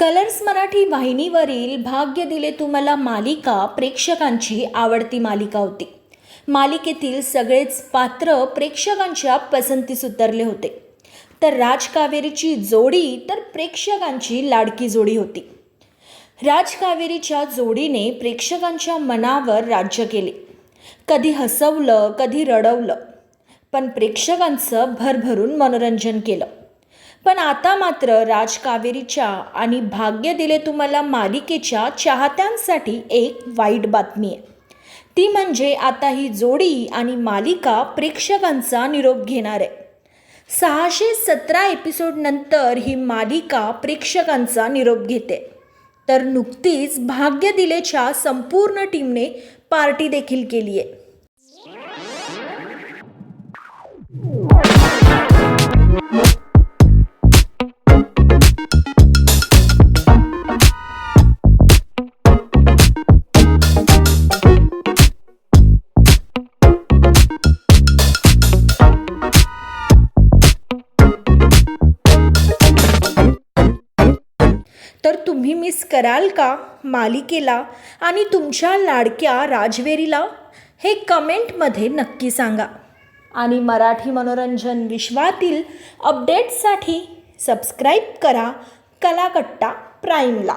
Colours Marathi वाहिनीवरील भाग्य दिले तुम्हाला मालिका प्रेक्षकांची आवडती मालिका होती. मालिकेतील सगळेच पात्र प्रेक्षकांच्या पसंतीस उतरले होते. तर राज कावेरीची जोडी तर प्रेक्षकांची लाडकी जोडी होती. राज कावेरीच्या जोडीने प्रेक्षकांच्या मनावर राज्य केले. कधी हसवलं कधी रडवलं. पण प्रेक्षकांचं भरभरून मनोरंजन केलं. पण आता मात्र राज कावेरीच्या आणि भाग्य दिले तुम्हाला मालिकेच्या चाहत्यांसाठी एक वाईट बातमी आहे. ती म्हणजे आता ही जोडी आणि मालिका प्रेक्षकांचा निरोप घेणार आहे. सहाशे सतरा एपिसोडनंतर ही मालिका प्रेक्षकांचा निरोप घेते. तर नुकतीच भाग्य दिलेच्या संपूर्ण टीमने पार्टी देखील केली आहे. तर तुम्ही मिस कराल का मालिकेला आणि तुमच्या लाडक्या राजवेरीला? हे कमेंटमध्ये नक्की सांगा. आणि मराठी मनोरंजन विश्वातील अपडेट्ससाठी सबस्क्राईब करा कलाकट्टा प्राईमला